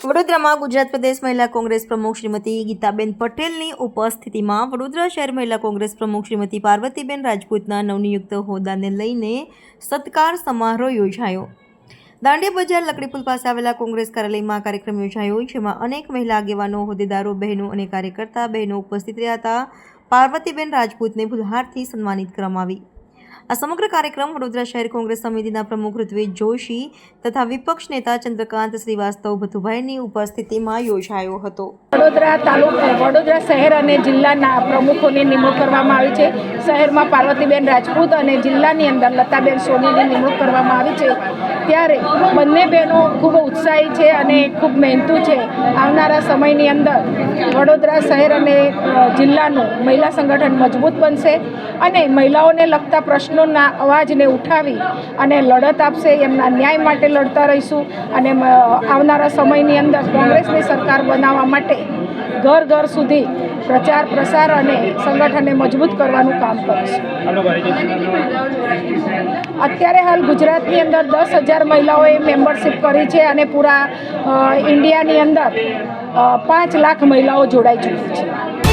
વડોદરામાં ગુજરાત પ્રદેશ મહિલા કોંગ્રેસ પ્રમુખ શ્રીમતી ગીતાબેન પટેલની ઉપસ્થિતિમાં વડોદરા શહેર મહિલા કોંગ્રેસ પ્રમુખ શ્રીમતી પાર્વતીબેન રાજપૂતના નવનિયુક્ત હોદ્દાને લઈને સત્કાર સમારોહ યોજાયો. દાંડિયા બજાર લકડીપુલ પાસે આવેલા કોંગ્રેસ કાર્યાલયમાં કાર્યક્રમ યોજાયો, જેમાં અનેક મહિલા આગેવાનો, હોદ્દેદારો, બહેનો અને કાર્યકર્તા બહેનો ઉપસ્થિત રહ્યા હતા. પાર્વતીબેન રાજપૂતને ફુલહારથી સન્માનિત કરવામાં આવી. આ સમગ્ર કાર્યક્રમ વડોદરા શહેર કોંગ્રેસ સમિતિના પ્રમુખ ઋત્વિજ જોશી તથા વિપક્ષ નેતા ચંદ્રકાંત શ્રીવાસ્તવ ભથુભાઈની ઉપસ્થિતિમાં યોજાયો હતો. વડોદરા તાલુકા વડોદરા શહેર અને જિલ્લાના પ્રમુખોની નિમણૂક કરવામાં આવી છે. શહેરમાં પાર્વતીબેન રાજપૂત અને જિલ્લાની અંદર લતાબેન સોનીની નિમણૂક કરવામાં આવી છે. ત્યારે બંને બહેનો ખૂબ ઉત્સાહી છે અને ખૂબ મહેનતુ છે. આવનારા સમયની અંદર વડોદરા શહેર અને જિલ્લાનું મહિલા સંગઠન મજબૂત બનશે અને મહિલાઓને લગતા પ્રશ્નોના અવાજને ઉઠાવી અને લડત આપશે, એમના ન્યાય માટે લડતા રહીશું અને આવનારા સમયની અંદર કોંગ્રેસની સરકાર બનાવવા માટે ઘર ઘર સુધી પ્રચાર, પ્રસાર અને સંગઠનને મજબૂત કરવાનું કામ કરીશું. અત્યારે હાલ ગુજરાતની અંદર દસ હજાર મહિલાઓએ મેમ્બરશિપ કરી છે અને પૂરા ઇન્ડિયાની અંદર પાંચ લાખ મહિલાઓ જોડાઈ ચૂકી છે.